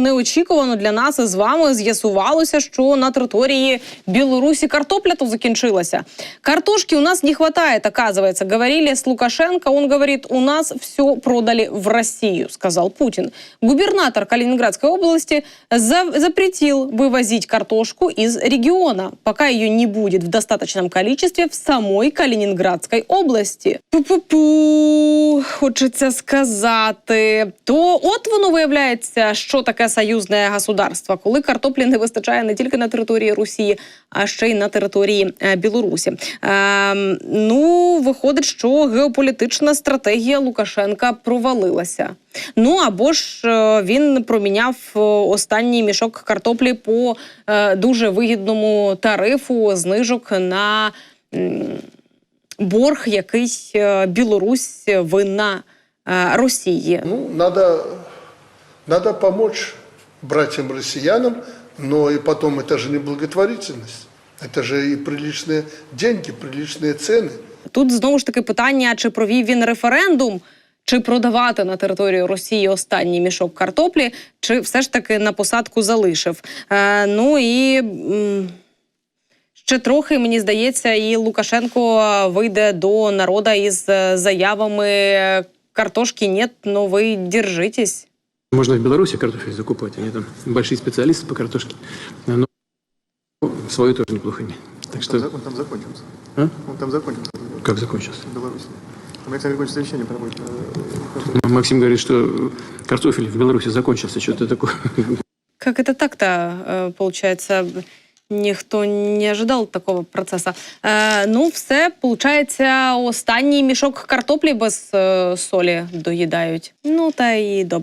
Неочікувано для нас із вами з'ясувалося, що на території Білорусі картопля то закінчилася. Картошки у нас не хватает, оказывается. Говорили с Лукашенко, он говорит, у нас все продали в Россию, сказал Путин. Губернатор Калининградской области за- запретил вывозить картошку из региона, пока ее не будет в достаточном количестве в самой Калининградской области. Пу-пу-пу, хочеться сказати. То от воно виявляється, що таке союзне государство, коли картоплі не вистачає не тільки на території Росії, а ще й на території е, Білорусі. Ем, ну, виходить, що геополітична стратегія Лукашенка провалилася. Ну або ж е, він проміняв е, останній мішок картоплі по дуже вигідному тарифу знижок на. борг, який Білорусь винна Росії. Ну, надо, надо помочь братьям-россиянам, но и потом это же не благотворительность. Это же и приличные деньги, приличные цены. Тут знову ж таки питання: чи провів він референдум, чи продавати на територію Росії останній мішок картоплі, чи все ж таки на посадку залишив. Е, ну і. м, Ще трохи, мені здається, і Лукашенко вийде до народа із е, заявами картошки нет, но ви держитесь. Можно в Беларуси картофель закупать, они там большие специалисты по картошке. Но свою тоже неплохо имеют. Так что, Он там закончился. А? Он там закончился как закончился? в Беларуси. У Александра Григорьевича совещание проводит. Максим говорит, что картофель в Беларуси закончился, что-то такое. Как это так-то, э, получается, ніхто не ожидал такого процесу. Е, ну, все, получається, останній мішок картоплі без е, солі доїдають. Ну, та і добре.